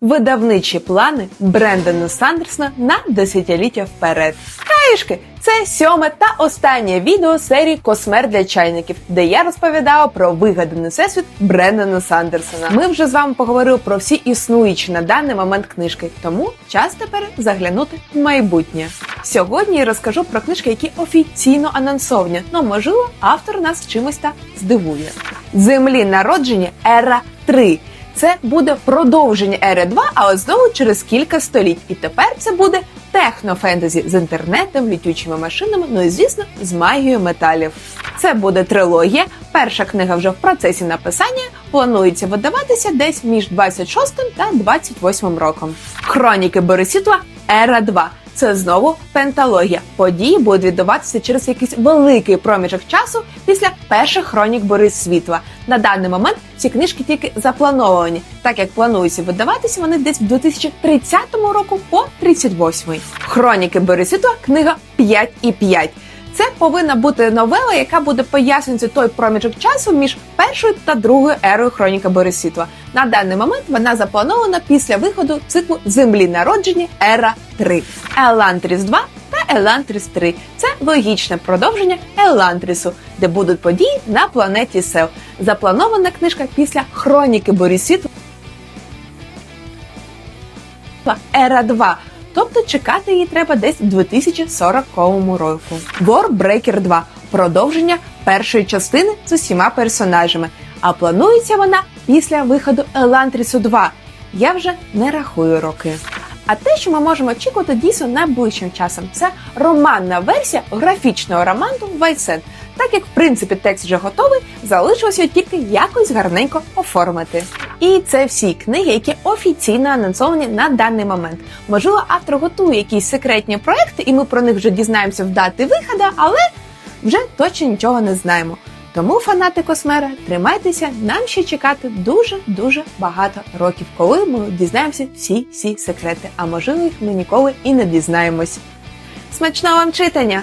Видавничі плани Брендона Сандерсона на десятиліття вперед. Каїшки! Це сьоме та останнє відео серії Космер для чайників, де я розповідала про вигаданий всесвіт Брендона Сандерсона. Ми вже з вами поговорили про всі існуючі на даний момент книжки, тому час тепер заглянути в майбутнє. Сьогодні я розкажу про книжки, які офіційно анонсовані, ну можливо, автор нас чимось та здивує. Землі народження Ера 3. Це буде продовження Ери 2, але знову через кілька століть. І тепер це буде технофентезі з інтернетом, літючими машинами, ну і звісно, з магією металів. Це буде трилогія. Перша книга вже в процесі написання. Планується видаватися десь між 26 та 28 роком. Хроніки Борисітла Ера 2. Це знову пенталогія. Події будуть відбуватися через якийсь великий проміжок часу після перших хронік Борис Світла. На даний момент ці книжки тільки заплановані, так як планується видаватися вони десь в 2030 року по 38. Хроніки Борис книга 5 і 5. Це повинна бути новела, яка буде пояснювати той проміжок часу між першою та другою ерою хроніка Борисітва. На даний момент вона запланована після виходу циклу Землі народження Ера 3. Елантріс 2 Елантріс 3 це логічне продовження Елантрісу, де будуть події на планеті Сел. Запланована книжка після хроніки Борисітва Ера 2. Тобто чекати її треба десь в 2040 року. Warbreaker 2 продовження першої частини з усіма персонажами. А планується вона після виходу Елантрісу 2. Я вже не рахую роки. А те, що ми можемо очікувати дійсно найближчим часом, це романна версія графічного роману Вайсен. Так як в принципі текст вже готовий, залишилося тільки якось гарненько оформити. І це всі книги, які офіційно анонсовані на даний момент. Можливо, автор готує якісь секретні проекти, і ми про них вже дізнаємося в дати виходу, але вже точно нічого не знаємо. Тому, фанати Космера, тримайтеся, нам ще чекати дуже дуже багато років, коли ми дізнаємося всі всі секрети. А можливо, їх ми ніколи і не дізнаємось. Смачного вам читання!